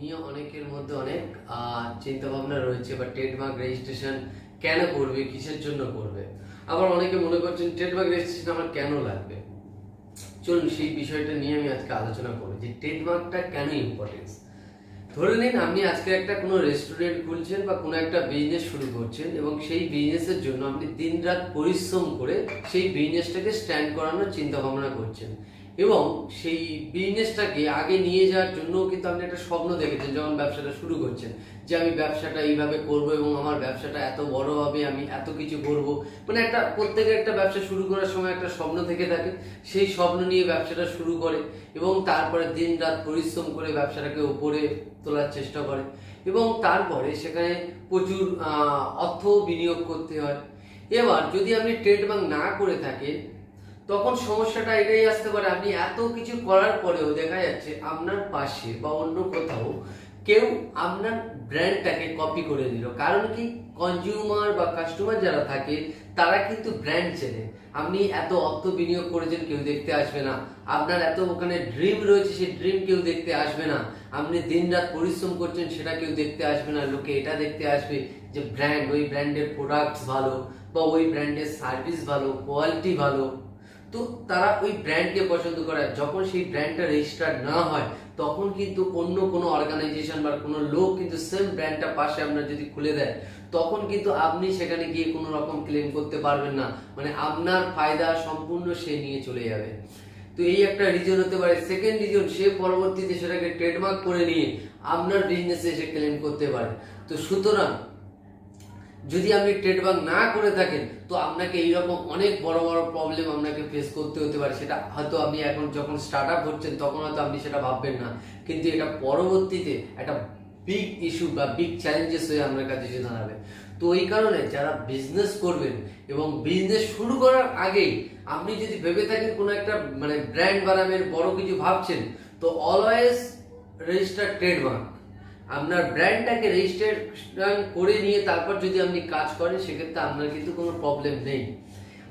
নিয়ে অনেকের মধ্যে অনেক চিন্তা ভাবনা রয়েছে বা ট্রেডমার্ক রেজিস্ট্রেশন কেন করবে, কিসের জন্য করবে? আবার অনেকে মনে করছেন ট্রেডমার্ক রেজিস্ট্রেশন আমার কেন লাগবে? চলুন সেই বিষয়টা নিয়ে আমি আজকে আলোচনা করব যে ট্রেডমার্কটা কেন ইম্পর্টেন্স ধরে নিন, আপনি আজকে একটা কোনো রেস্টুরেন্ট খুলছেন বা কোনো একটা বিজনেস শুরু করছেন এবং সেই বিজনেসের জন্য আপনি দিনরাত পরিশ্রম করে সেই বিজনেসটাকে স্ট্যান্ড করানোর চিন্তা ভাবনা করছেন। এবং সেই বিজনেসটাকে আগে নিয়ে যাওয়ার জন্য কিন্তু আপনি একটা স্বপ্ন দেখেছেন, যখন ব্যবসাটা শুরু করছেন, যে আমি ব্যবসাটা এইভাবে করব এবং আমার ব্যবসাটা এত বড় হবে, আমি এত কিছু করব। মানে একটা প্রত্যেকের একটা ব্যবসা শুরু করার সময় একটা স্বপ্ন থেকে থাকে, সেই স্বপ্ন নিয়ে ব্যবসাটা শুরু করে এবং তারপরে দিন রাত পরিশ্রম করে ব্যবসাটাকে উপরে তোলার চেষ্টা করে এবং তারপরে সেখানে প্রচুর অর্থ বিনিয়োগ করতে হয়। এবার যদি আপনি ট্রেড ট্রেডমার্ক না করে থাকেন তখন সমস্যাটা এটাই আসতে পারে আপনি এত কিছু করার পরেও দেখা যাচ্ছে আপনার পাশে বা অন্য কোথাও কেউ আপনার ব্র্যান্ডটাকে কপি করে দিল কারণ কি? কনজিউমার বা কাস্টমার যারা থাকে, তারা কিন্তু ব্র্যান্ড চেনে। আপনি এত অর্থ বিনিয়োগ করেছেন, কেউ দেখতে আসবে না। আপনার এত ওখানে ড্রিম রয়েছে সেই ড্রিম কেউ দেখতে আসবে না। আপনি দিন রাত পরিশ্রম করছেন, সেটা কেউ দেখতে আসবে না। লোকে এটা দেখতে আসবে যে ব্র্যান্ড ওই ব্র্যান্ডের প্রোডাক্টস ভালো বা ওই ব্র্যান্ডের সার্ভিস ভালো কোয়ালিটি ভালো। তো তারা ওই ব্র্যান্ডকে পছন্দ করে। যখন সেই ব্র্যান্ডটা রেজিস্টার না হয়, তখন কিন্তু অন্য কোনো অর্গানাইজেশন বা কোনো লোক কিন্তু সেম ব্র্যান্ডটা পাশে আপনার যদি খুলে দেয়, তখন কিন্তু আপনি সেখানে গিয়ে কোনো রকম ক্লেম করতে পারবেন না। মানে আপনার ফায়দা সম্পূর্ণ সে নিয়ে চলে যাবে। তো এই একটা রিজন হতে পারে। সেকেন্ড রিজন সে পরবর্তীতে সেটাকে ট্রেডমার্ক করে নিয়ে আপনার বিজনেসে এসে ক্লেম করতে পারে। তো সুতরাং যদি আপনি ট্রেডমার্ক না করে থাকেন, তো আপনাকে এইরকম অনেক বড় বড় প্রবলেম আপনাকে ফেস করতে হতে পারে। সেটা হয়তো আপনি এখন যখন স্টার্ট আপ হচ্ছেন, তখন হয়তো আপনি সেটা ভাববেন না। কিন্তু এটা পরবর্তীতে একটা বিগ ইস্যু বা বিগ চ্যালেঞ্জেস হয়ে আপনার কাছে এসে দাঁড়াবে। তো এই কারণে যারা বিজনেস করবেন এবং বিজনেস শুরু করার আগেই আপনি যদি ভেবে থাকেন কোনো একটা মানে ব্র্যান্ড বানাবেন, বড় কিছু ভাবছেন, তো অলওয়েজ রেজিস্টার ট্রেডমার্ক আপনার ব্র্যান্ডটাকে রেজিস্ট্রেশন করে নিয়ে তারপর যদি আপনি কাজ করেন, সেক্ষেত্রে আপনার কিন্তু কোনো প্রবলেম নেই।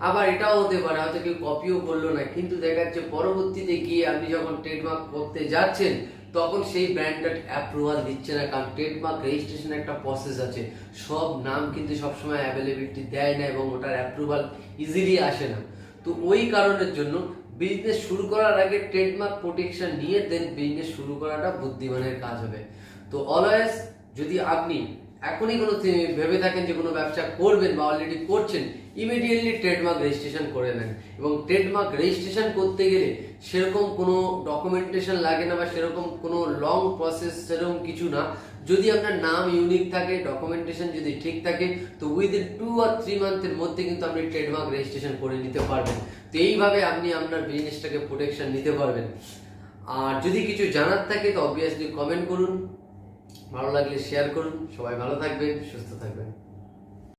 আবার এটাও হতে পারে, হয়তো কেউ কপিও করল না, কিন্তু দেখা যাচ্ছে পরবর্তীতে গিয়ে আপনি যখন ট্রেডমার্ক করতে যাচ্ছেন, তখন সেই ব্র্যান্ডটা অ্যাপ্রুভাল দিচ্ছে না, কারণ ট্রেডমার্ক রেজিস্ট্রেশন একটা প্রসেস আছে। সব নাম কিন্তু সবসময় অ্যাভেলেবিলিটি দেয় না এবং ওটার অ্যাপ্রুভাল ইজিলি আসে না। তো ওই কারণের জন্য বিজনেস শুরু করার আগে ট্রেডমার্ক প্রোটেকশন নিয়ে দেন বিজনেস শুরু করাটা বুদ্ধিমানের কাজ হবে। তো অলওয়েজ যদি আপনি এখনই কোনো ভেবে থাকেন যে কোনো ব্যবসা করবেন বা অলরেডি করছেন ইমিডিয়েটলি ট্রেডমার্ক রেজিস্ট্রেশন করে নেন। এবং ট্রেডমার্ক রেজিস্ট্রেশন করতে গেলে সেরকম কোনো ডকুমেন্টেশন লাগে না বা সেরকম কোনো লং প্রসেস সেরকম কিছু না। যদি আপনার নাম ইউনিক থাকে ডকুমেন্টেশন যদি ঠিক থাকে, তো উইদিন টু আর থ্রি মান্থের মধ্যে কিন্তু আপনি ট্রেডমার্ক রেজিস্ট্রেশন করে নিতে পারবেন। তো এইভাবে আপনি আপনার বিজনেসটাকে প্রোটেকশন নিতে পারবেন। আর যদি কিছু জানার থাকে, তো অবভিয়াসলি কমেন্ট করুন। ভালো লাগলে শেয়ার করুন সবাই ভালো থাকবেন সুস্থ থাকবেন।